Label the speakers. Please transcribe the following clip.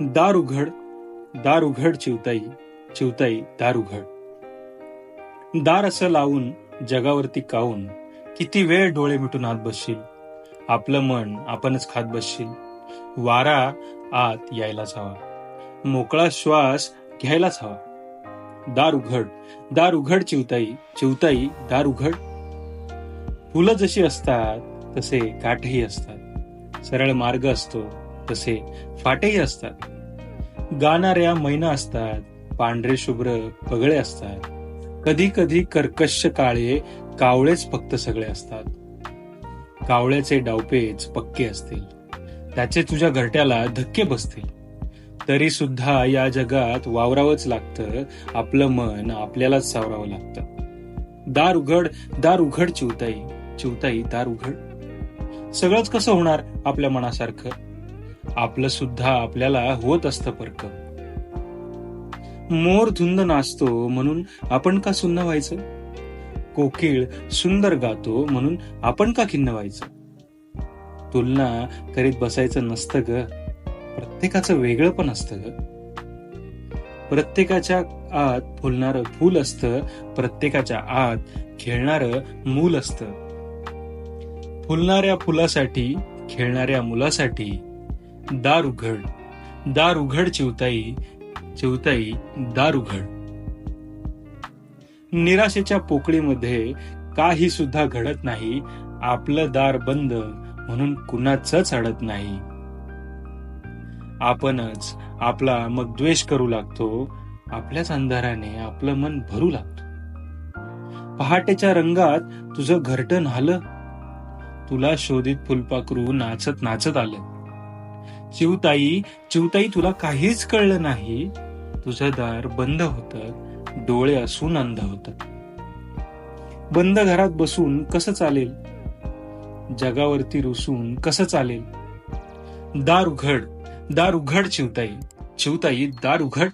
Speaker 1: दार उघड दार उघड चिवताई चिवताई दार उघड दार असं लावून जगावरती काऊन किती वेळ डोळे मिटून आत बसशील? आपलं मन आपणच खात बसशील. वारा आत यायलाच हवा. मोकळा श्वास घ्यायलाच हवा. दार उघड दार उघड चिवताई चिवताई दार उघड फुलं जशी असतात तसे काठही असतात. सरळ मार्ग असतो. तसे फाटेही असतात. गाणाऱ्या मैना असतात पांढरे शुभ्र पगळे असतात. कधी कधी कर्कश काळे कावळेच फक्त सगळे असतात. कावळ्याचे डावपेच पक्के असतील. त्याचे तुझ्या घरट्याला धक्के बसतील. तरी सुद्धा या जगात वावरावंच लागतं आपलं मन आपल्यालाच सावरावं लागतं. दार उघड दार उघड चिवताई चिवताई दार उघड. सगळंच कसं होणार आपल्या मनासारखं? आपलं सुद्धा आपल्याला होत असतं परक. मोर धुंद नाचतो म्हणून आपण का सुन्न व्हायचं? कोकिळ सुंदर गातो म्हणून आपण का खिन्न व्हायचं? तुलना करीत बसायचं नसतं ग. प्रत्येकाचं वेगळं पण असतं ग. प्रत्येकाच्या आत फुलणारं फूल असतं प्रत्येकाच्या आत खेळणारं मूल असतं. फुलणाऱ्या फुलासाठी खेळणाऱ्या मुलासाठी दार उघड दार उघड चिवताई चिवताई दार उघड निराशेच्या पोकळीमध्ये काही सुद्धा घडत नाही. आपलं दार बंद म्हणून कुणाचंच अडत नाही. आपणच आपला मग द्वेष करू लागतो. आपल्याच अंधाराने आपलं मन भरू लागतो. पहाटेच्या रंगात तुझं घरटं आलं तुला शोधित फुलपाखरू नाचत नाचत आलं. चिवताई चिवताई तुला काहीच कळलं नाही. तुझं दार बंद होत डोळे असून अंध होत. बंद घरात बसून कसं चालेल? जगावरती रुसून कसं चालेल? दार उघड दार उघड चिवताई. चिवताई दार उघड.